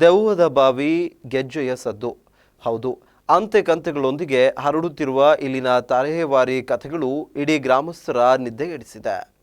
ದೆವ್ವದ ಬಾವಿ ಗೆಜ್ಜೆಯ ಸದ್ದು. ಹೌದು. ಅಂತೆ ಕಂತೆಗಳೊಂದಿಗೆ ಹರಡುತ್ತಿರುವ ಇಲ್ಲಿನ ತರಹೇವಾರಿ ಕಥೆಗಳು ಇಡೀ ಗ್ರಾಮಸ್ಥರ ನಿದ್ದೆಗೆಡಿಸಿದೆ.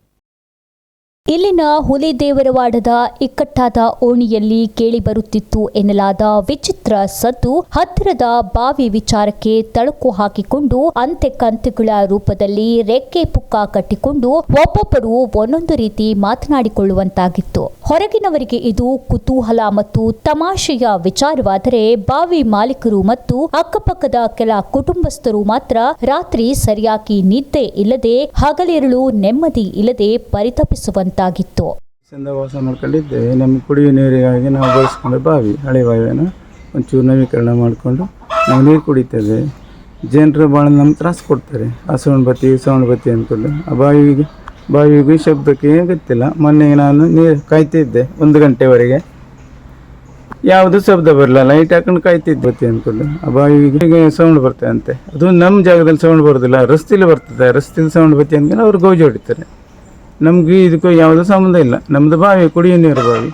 ಇಲ್ಲಿನ ಹುಲಿ ದೇವರವಾಡದ ಇಕ್ಕಟ್ಟಾದ ಓಣಿಯಲ್ಲಿ ಕೇಳಿಬರುತ್ತಿತ್ತು ಎನ್ನಲಾದ ವಿಚಿತ್ರ ಸದ್ದು ಹತ್ತಿರದ ಬಾವಿ ವಿಚಾರಕ್ಕೆ ತಳುಕು ಹಾಕಿಕೊಂಡು ಅಂತೆ ಕಂತೆಗಳ ರೂಪದಲ್ಲಿ ರೆಕ್ಕೆ ಪುಕ್ಕ ಕಟ್ಟಿಕೊಂಡು ಒಬ್ಬೊಬ್ಬರು ಒಂದೊಂದು ರೀತಿ ಮಾತನಾಡಿಕೊಳ್ಳುವಂತಾಗಿತ್ತು. ಹೊರಗಿನವರಿಗೆ ಇದು ಕುತೂಹಲ ಮತ್ತು ತಮಾಷೆಯ ವಿಚಾರವಾದರೆ ಬಾವಿ ಮಾಲೀಕರು ಮತ್ತು ಅಕ್ಕಪಕ್ಕದ ಕೆಲ ಕುಟುಂಬಸ್ಥರು ಮಾತ್ರ ರಾತ್ರಿ ಸರಿಯಾಗಿ ನಿದ್ದೆ ಇಲ್ಲದೆ ಹಗಲಿರುಳು ನೆಮ್ಮದಿ ಇಲ್ಲದೆ ಪರಿತಪಿಸುವಂತಾಗಿತ್ತು. ಚಂದ ವಾಸ ಮಾಡ್ಕೊಂಡಿದ್ದೇವೆ ನಮ್ಮ ಕುಡಿಯುವ ನೀರಿಗಾಗಿ ನಾವು ಬಳಸ್ಕೊಂಡು ಬಾವಿ, ಹಳೆ ಬಾವಿಯನ್ನು. ಒಂಚೂರು ನವೀಕರಣ ಮಾಡಿಕೊಂಡು ನಾವು ನೀರು ಕುಡಿತೇವೆ. ಜನರು ಭಾಳ ನಮ್ಗೆ ತ್ರಾಸು ಕೊಡ್ತಾರೆ. ಆ ಸೌಂಡ್ ಬತ್ತಿ ಸೌಂಡ್ ಬತ್ತಿ ಅಂದ್ಕೊಂಡು ಆ ಬಾವಿಗೆ, ಬಾವಿಗೂ ಶಬ್ದಕ್ಕೆ ಏನು ಗೊತ್ತಿಲ್ಲ. ಮೊನ್ನೆ ನಾನು ನೀರು ಕಾಯ್ತಿದ್ದೆ ಒಂದು ಗಂಟೆವರೆಗೆ. ಯಾವುದು ಶಬ್ದ ಬರಲ್ಲ ಲೈಟ್ ಹಾಕೊಂಡು ಕಾಯ್ತಿದ್ದೆ ಬತ್ತಿ ಅಂದ್ಕೊಂಡು ಆ ಬಾವಿಗೆ ಸೌಂಡ್ ಬರ್ತದೆ ಅಂತೆ ಅದು ನಮ್ಮ ಜಾಗದಲ್ಲಿ ಸೌಂಡ್ ಬರೋದಿಲ್ಲ. ರಸ್ತೆಲಿ ಬರ್ತದೆ. ರಸ್ತೆಲಿ ಸೌಂಡ್ ಬತ್ತಿ ಅಂದ್ಕೊಂಡು ಅವ್ರು ಗೌಜಿ ಹೊಡಿತಾರೆ. ನಮ್ಗೆ ಇದಕ್ಕೂ ಯಾವುದೂ ಸಂಬಂಧ ಇಲ್ಲ. ನಮ್ದು ಬಾವಿ ಕುಡಿಯೋ ನೀರು ಬಾವಿ.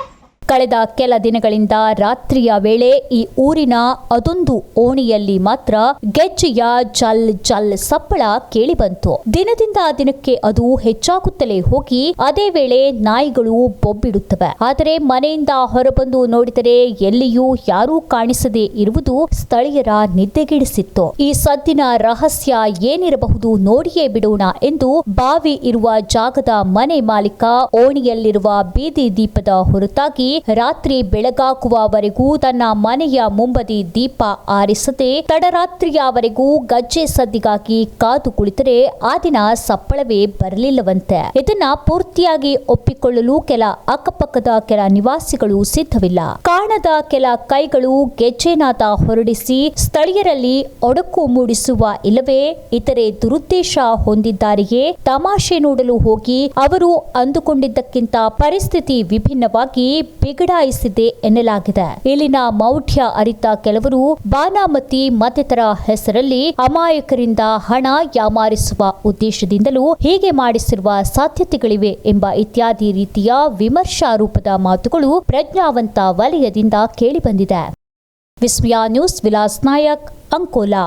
ಕಳೆದ ಕೆಲ ದಿನಗಳಿಂದ ರಾತ್ರಿಯ ವೇಳೆ ಈ ಊರಿನ ಅದೊಂದು ಓಣಿಯಲ್ಲಿ ಮಾತ್ರ ಗೆಜ್ಜೆಯ ಜಲ್ ಜಲ್ ಸಪ್ಪಳ ಕೇಳಿಬಂತು. ದಿನದಿಂದ ದಿನಕ್ಕೆ ಅದು ಹೆಚ್ಚಾಗುತ್ತಲೇ ಹೋಗಿ ಅದೇ ವೇಳೆ ನಾಯಿಗಳು ಬೊಬ್ಬಿಡುತ್ತವೆ. ಆದರೆ ಮನೆಯಿಂದ ಹೊರಬಂದು ನೋಡಿದರೆ ಎಲ್ಲಿಯೂ ಯಾರೂ ಕಾಣಿಸದೆ ಇರುವುದು ಸ್ಥಳೀಯರ ನಿದ್ದೆಗೆಡಿಸಿತ್ತು. ಈ ಸದ್ದಿನ ರಹಸ್ಯ ಏನಿರಬಹುದು ನೋಡಿಯೇ ಬಿಡೋಣ ಎಂದು ಬಾವಿ ಇರುವ ಜಾಗದ ಮನೆ ಮಾಲೀಕ ಓಣಿಯಲ್ಲಿರುವ ಬೀದಿ ದೀಪದ ಹೊರತಾಗಿ ರಾತ್ರಿ ಬೆಳಗಾಗುವವರೆಗೂ ತನ್ನ ಮನೆಯ ಮುಂಬದಿ ದೀಪ ಆರಿಸದೆ ತಡರಾತ್ರಿಯವರೆಗೂ ಗಜ್ಜೆ ಸದ್ದಿಗಾಗಿ ಕಾದು ಕುಳಿತರೆ ಆ ದಿನ ಸಪ್ಪಳವೇ ಬರಲಿಲ್ಲವಂತೆ. ಇದನ್ನ ಪೂರ್ತಿಯಾಗಿ ಒಪ್ಪಿಕೊಳ್ಳಲು ಕೆಲ ಅಕ್ಕಪಕ್ಕದ ಕೆಲ ನಿವಾಸಿಗಳು ಸಿದ್ಧವಿಲ್ಲ. ಕಾಣದ ಕೆಲ ಕೈಗಳು ಗೆಜ್ಜೆನಾದ ಹೊರಡಿಸಿ ಸ್ಥಳೀಯರಲ್ಲಿ ಒಡಕು ಮೂಡಿಸುವ ಇಲ್ಲವೇ ಇತರೆ ದುರುದ್ದೇಶ ಹೊಂದಿದ್ದಾರೆಯೇ ತಮಾಷೆ ನೋಡಲು ಹೋಗಿ ಅವರು ಅಂದುಕೊಂಡಿದ್ದಕ್ಕಿಂತ ಪರಿಸ್ಥಿತಿ ವಿಭಿನ್ನವಾಗಿ ಬಿಗಡಾಯಿಸಿದೆ ಎನ್ನಲಾಗಿದೆ. ಇಲ್ಲಿನ ಮೌಢ್ಯ ಅರಿತ ಕೆಲವರು ಬಾನಾಮತಿ ಮತ್ತಿತರ ಹೆಸರಲ್ಲಿ ಅಮಾಯಕರಿಂದ ಹಣ ಯಾಮಾರಿಸುವ ಉದ್ದೇಶದಿಂದಲೂ ಹೀಗೆ ಮಾಡಿಸಿರುವ ಸಾಧ್ಯತೆಗಳಿವೆ ಎಂಬ ಇತ್ಯಾದಿ ರೀತಿಯ ವಿಮರ್ಶಾ ರೂಪದ ಮಾತುಗಳು ಪ್ರಜ್ಞಾವಂತ ವಲಯದಿಂದ ಕೇಳಿಬಂದಿದೆ. ವಿಸ್ಮಯ ನ್ಯೂಸ್ ವಿಲಾಸ್ ನಾಯಕ್, ಅಂಕೋಲಾ.